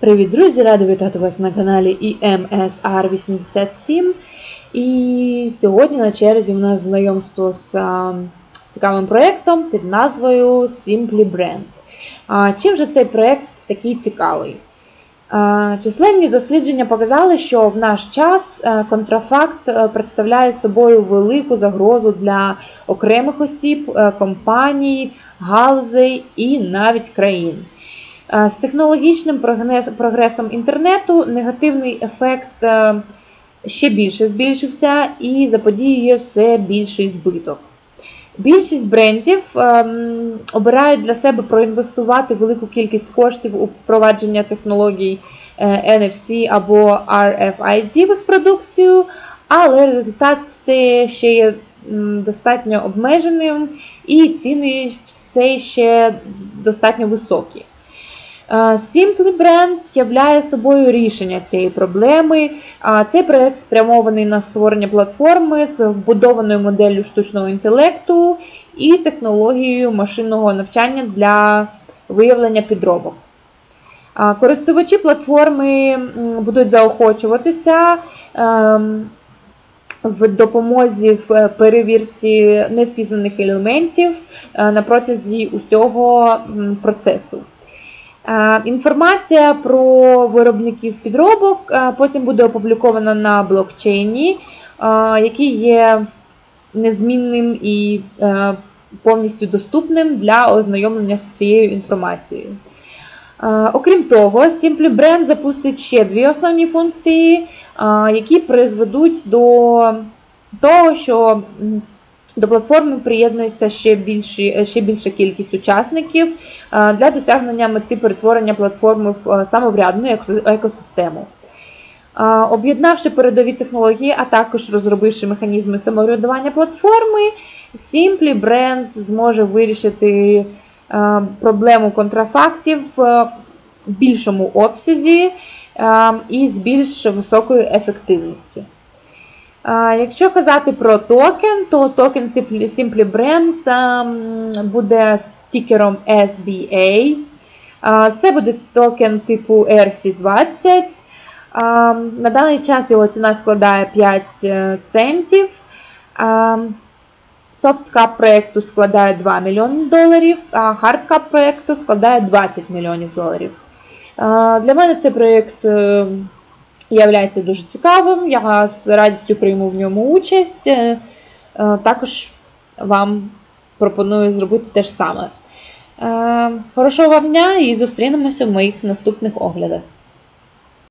Привіт, друзі! Рада вітати вас на каналі IMSR87. І сьогодні на черзі у нас знайомство з а, цікавим проєктом під назвою Simply Brand. А, чим же цей проєкт такий цікавий? А, численні дослідження показали, що в наш час контрафакт представляє собою велику загрозу для окремих осіб, компаній, галузей і навіть країн. З технологічним прогресом інтернету негативний ефект ще більше збільшився і заподіює все більший збиток. Більшість брендів обирають для себе проінвестувати велику кількість коштів у впровадження технологій е, NFC або RFID в продукцію, але результат все ще є достатньо обмеженим і ціни все ще достатньо високі. Simply Brand являє собою рішення цієї проблеми. Цей проект спрямований на створення платформи з вбудованою моделлю штучного інтелекту і технологією машинного навчання для виявлення підробок. Користувачі платформи будуть заохочуватися в допомозі в перевірці невпізнаних елементів е, на протязі усього процесу. Е, інформація про виробників підробок е, потім буде опублікована на блокчейні, е, який є незмінним і повністю доступним для ознайомлення з цією інформацією. Окрім того, Simply Brand запустить ще дві основні функції, які призведуть до того, що до платформи приєднується ще більші, ще більша кількість учасників е, для досягнення мети перетворення платформи в е, самоврядну екосистему. Е, об'єднавши передові технології, а також розробивши механізми самоврядування платформи, Simply Brand зможе вирішити проблему контрафактів в більшому обсязі і з більш високою ефективністю. Якщо казати про токен, то токен Simply Brand буде стікером SBA. Це буде токен типу RC20. На даний час його ціна складає 5 е, центів. Софткап проєкту складає 2 мільйони доларів, а хардкап проєкту складає 20 мільйонів доларів. Для мене цей проєкт е, являється дуже цікавим. Я з радістю прийму в ньому участь. Е, е, також вам пропоную зробити те ж саме. Е, хорошого вам дня і зустрінемося в моїх наступних оглядах.